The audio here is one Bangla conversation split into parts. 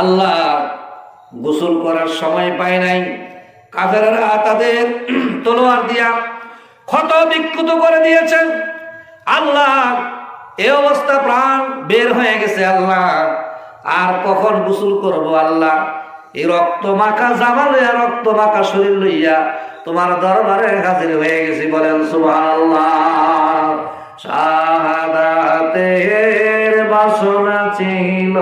আল্লাহ গোসল করার সময় পায় নাই। কাফেরা তাদের তলোয়ার দিয়া ক্ষত বিক্ষুত করে দিয়েছেন। আল্লাহ এ অবস্থা প্রাণ বের হয়ে গেছে, আল্লাহ। আর কখন গোসল করব, আল্লাহ? এই রক্ত মাখা জামা লইয়া, রক্ত মাখা শরীর লইয়া তোমার দরবারে হাজির হয়ে গেছি, বলেন শাহাদাতের বাসনা ছিল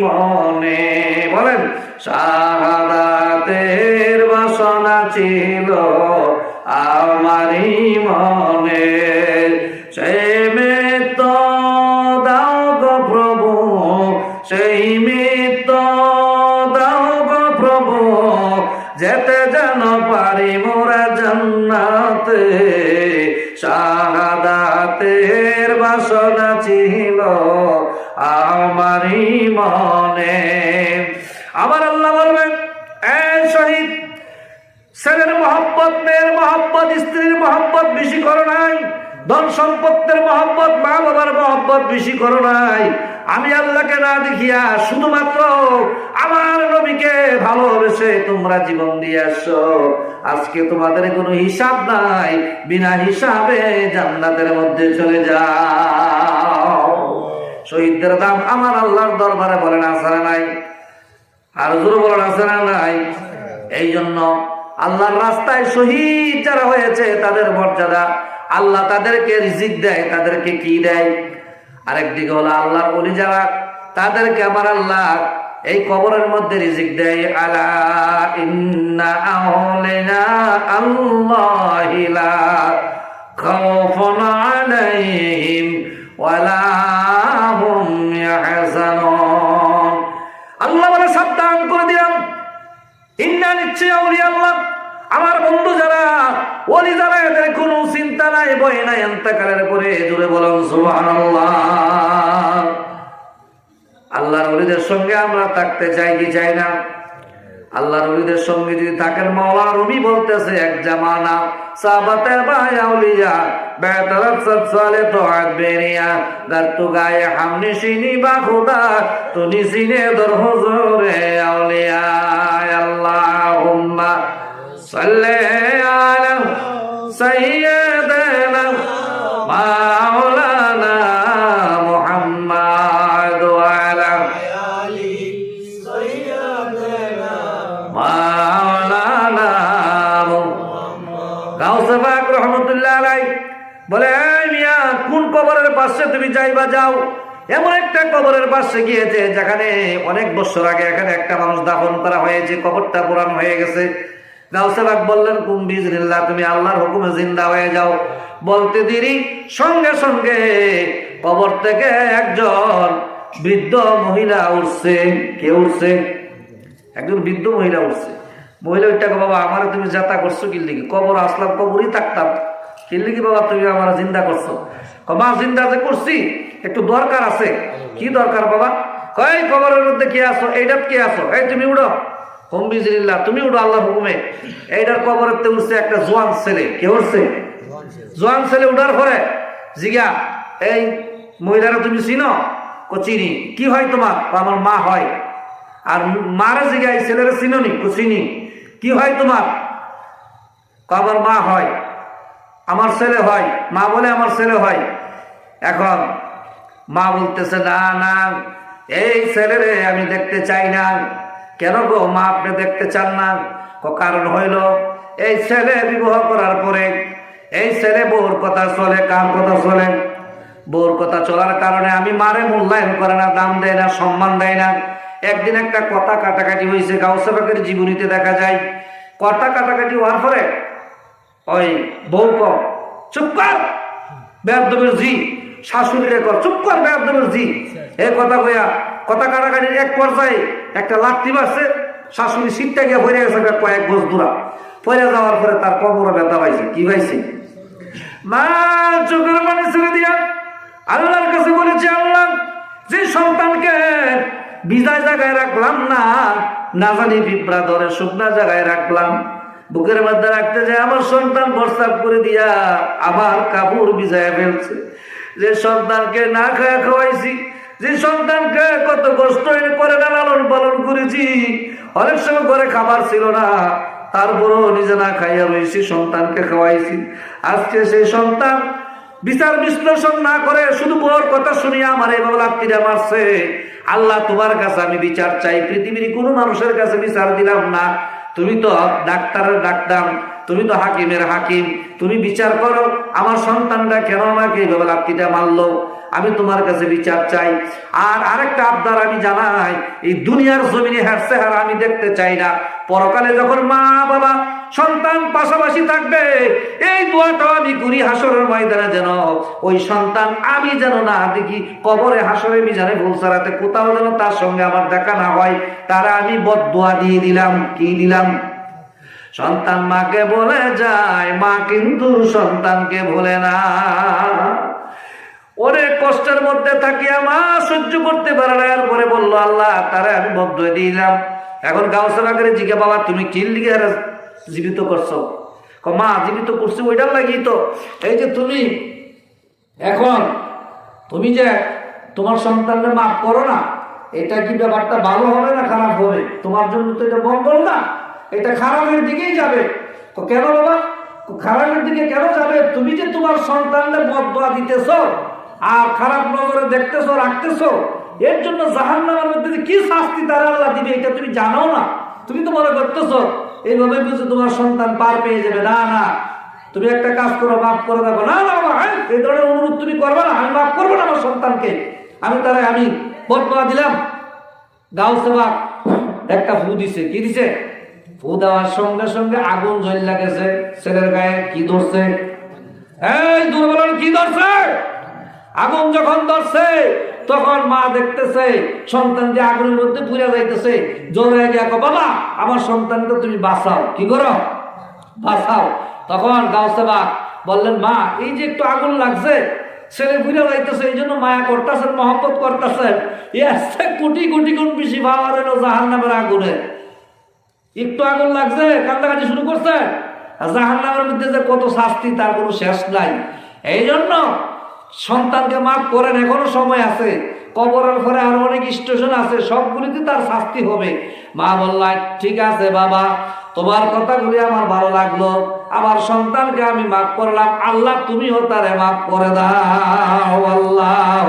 মনে। বলেন, শাহাদাতের বাসনা ছিল আমারই মনে। দাও গো প্রভু, সেই প্রভু, যেতে বাসনা ছিল আমারই মনে। আমার আল্লাহ বলবেন শহীদ, ছেলের মহব্বত, মেয়ের মহব্বত, স্ত্রীর মহব্বত বেশি করো নাই। ধন মহব্বত, মা বাবার মহব্বত বেশি করো নাই। আমি আল্লাহকে না দেখিয়া শুধুমাত্র আমার নবীকে ভালোবেসে তোমরা জীবন দিয়ে আসছো। আজকে তোমাদের কোনো হিসাব নাই। বিনা হিসাবে জান্নাতের মধ্যে চলে যাও। শহীদদের দাম আমার আল্লাহর দরবারে বলেন আসারা নাই? আর জোর বলেন আসারা নাই? এই জন্য আল্লাহর রাস্তায় শহীদ যারা হয়েছে, তাদের মর্যাদা আল্লাহ তাদেরকে রিজিক দেয়, তাদেরকে কি দেয়? আরেকদিকে হলো আল্লাহর অলি যারা, তাদেরকে আমার আল্লাহ এই কবরের মধ্যে রিজিক দেয়, আলা ইন্না আউলিয়া আল্লাহিলা খাউফুন আলাইহিম ওয়ালা চিন্তা নাই অন্তকালের পরে জুড়ে বলুন, সুবহানাল্লাহ। আল্লাহর ওলিদের সঙ্গে আমরা থাকতে চাই কি চাই না? আল্লাহর ওলিদের সঙ্গে যদি থাকেন মাওলা রুমি বলতেছে, এক জামানা সাবাতে বাই আউলিয়া বেতরত সব সালে তো আগ বেরিয়া, দার তু গায়ে হামনি সিনি বা খুদা, তুনি সিনে দর হুজুরে আউলিয়া, আল্লাহুম্মা সাল্লি আলা সাইয়্যিদিনা মাওলানা মুহাম্মাদ ওয়া আলা মাওলানা গাউসে পাক রহমতুল্লাহ আলাই বলে, "এই মিয়া, কোন কবরের পাশে তুমি যাইবা যাও? এমন একটা কবরের পাশে গিয়েছে, যেখানে অনেক বছর আগে এখানে একটা মানুষ দাফন করা হয়েছে, কবরটা পুরান হয়ে গেছে। গাউসে বললেন, কুম বিজনিল্লাহ তুমি আল্লাহর হুকুমে জিন্দা হয়ে যাও। বলতে দেরি, সঙ্গে সঙ্গে কবর থেকে একজন বৃদ্ধ মহিলা উঠছে। কে উঠছে? একজন বৃদ্ধ মহিলা উঠছে। মহিলা ওইটাকে বাবা, আমার তুমি যাতা করছ কিল্লি কি কবর আসলাম, কবরই থাকতাম। কি বাবা, তুমি আমার জিন্দা করছ। মা, জিন্দা যে করছি, একটু দরকার আছে। কি দরকার, বাবা? কয় কবরের মধ্যে কি আসো এইটা কে আসো এই তুমি উড়ো। হোম বিজলিল্লাহ তুমি উড়ো আল্লাহর হুকুমে। এইটার কবরের উঠছে একটা জোয়ান ছেলে। কে উঠছে? জোয়ান ছেলে। উঠার পরে জিগা এই মহিলারা তুমি চিনো? ও চিনি। কি হয় তোমার? আমার মা হয়। আর মারা জিগাই ছেলেরা চিনি চিনি। কি হয় তোমার? আমার মা হয়। আমার ছেলে হয়। মা বলে আমার ছেলে হয়। এখন মা বলতেছে না না এই ছেলেরে আমি দেখতে চাই না। কেন গো মা আপনি দেখতে চান না? কারণ হইল, এই ছেলে বিবাহ করার পরে এই ছেলে বউর কথা চলে, কার কথা চলে? বউর কথা চলার কারণে আমি মারে মূল্যায়ন করে না, দাম দেয় না, সম্মান দেয় না। একদিন একটা কথা কাটাকাটি হয়েছে গাউসেবাকের জীবনীতে দেখা যায়, কথা কাটাকাটি হওয়ার পরে ওই বউ ক, চুপ কর বেদবের জি শাশুড়িরে কর চুপ কর বেদবের জি এই কথা কইয়া কথা কাটাকাটির এক পর্যায়ে একটা লাঠি মারছে, শাশুড়ি সিটটা গিয়ে ভরে গেছে কয়েক বছর দূরা। পরে যাওয়ার পরে তার কবরে ব্যথা পাইছে। কি পাইছে? মা, চোখের মানে ছেড়ে দিয়া আল্লাহর কাছে বলেছে, আল্লাহ, যে সন্তানকে বিদায় জায়গায় রাখলাম না না জানি পিঁপড়া ধরে শুকনা জায়গায় রাখলাম, বুকের মধ্যে রাখতে যে আমার সন্তান প্রস্তাব করে দিয়া আবার কাপড় বিজায় ফেলছে। যে সন্তানকে না খাওয়া খাওয়াইছি যে সন্তানকে কত কষ্ট করে না লালন পালন করেছি, অনেক সময় ঘরে খাবার ছিল না, তারপরও নিজে না খাইয়া রয়েছি, সন্তানকে খাওয়াইছি। আজকে সেই সন্তান বিচার বিশ্লেষণ না করে শুধু বড় কথা শুনিয়া আমার এইভাবে লাত্তিরা মারছে। আল্লাহ তোমার কাছে আমি বিচার চাই, পৃথিবীর কোনো মানুষের কাছে বিচার দিলাম না। তুমি তো ডাক্তারের ডাক্তার তুমি তো হাকিমের হাকিম, তুমি বিচার করো। আমার সন্তানটা কেন আমাকে এইভাবে লাত্তিটা মারলো? আমি তোমার কাছে বিচার চাই। আর আরেকটা আবদার আমি জানাই, এই দুনিয়ার জমিনে হারছে হার আমি দেখতে চাই না। পরকালে যখন মা, বাবা, সন্তান পাশাপাশি থাকবে, এই দোয়াটাও আমি করি হাসরের ময়দানে যেন ওই সন্তান আমি যেন না দেখি, কবরে হাসরে মিজানে ভুলসারাতে কোথাও যেন তার সঙ্গে আমার দেখা না হয়। তারা আমি বদোয়া দিয়ে দিলাম, কি দিলাম? সন্তান মাকে বলে যায়, মা কিন্তু সন্তানকে ভোলে না। অনেক কষ্টের মধ্যে থাকিয়া মা সহ্য করতে পারে না, এরপরে বলল, আল্লাহ, তারা আমি বদ্ধ দিলাম। এখন গাউসালা করে জিজ্ঞা বাবা, তুমি কি লিগে জীবিত করছ? মা, জীবিত করছি ওইটার লাগি তো। এই যে তুমি, এখন তুমি যে তোমার সন্তানকে মাফ করো না, এটা কি ব্যাপারটা ভালো হবে না খারাপ হবে? তোমার জন্য তো এটা মঙ্গল না? এটা খারাপের দিকেই যাবে। তো কেন বাবা? খারাপের দিকে কেন যাবে? তুমি যে তোমার সন্তানদের বদয়া দিতেছ আর খারাপ নজরে দেখতেছ রাখতেছ এর জন্য জাহান নামের মধ্যে কি শাস্তি তারা আল্লাহ দিবে এটা তুমি জানো না। তুমি তো মনে করতেছ এইভাবে বুঝে তোমার সন্তান পার পেয়ে যাবে। না না। তুমি একটা কাজ করো মাফ করে দেবো না না বাবা হ্যাঁ, এই ধরনের অনুরোধ তুমি করবে না আমি মাফ করব না আমার সন্তানকে। আমি তারা আমি বদয়া দিলাম। গাও সেবা একটা ফু দিছে। কি দিছে? ফু দেওয়ার সঙ্গে সঙ্গে আগুন জ্বল গেছে ছেলের গায়ে কি ধরছে? এই দুর্বল কি ধরছে? আগুন যখন ধরছে তখন মা দেখতেছে সন্তান যে আগুনের মধ্যে পুড়ে যাইতেছে জোরে গিয়া কো, বাবা আমার সন্তানকে তুমি বাঁচাও। কি করো? বাঁচাও। তখন গাউসেবা বললেন মা এই যে একটু আগুন লাগছে ছেলে ঘুরে যাইতেছে এই জন্য মায়া করতেছেন মহব্বত করতেছেন। এর কোটি কোটি গুণ বেশি ভাবার হলো জাহান নামের আগুনে। একটু আগুন লাগছে কান্দাকাটি শুরু করছে। জাহান নামের মধ্যে যে কত শাস্তি, তার কোনো শেষ নাই। এই জন্য সন্তানকে মাফ করেন, এখনও সময় আছে। কবরের পরে আরও অনেক স্টেশন আছে, সবগুলিতে তার শাস্তি হবে। মা বললেন ঠিক আছে বাবা, তোমার কথাগুলি আমার ভালো লাগল। আমার সন্তানকে আমি মাফ করলাম। আল্লাহ, তুমিও তারে মাফ করে দাও। আল্লাহ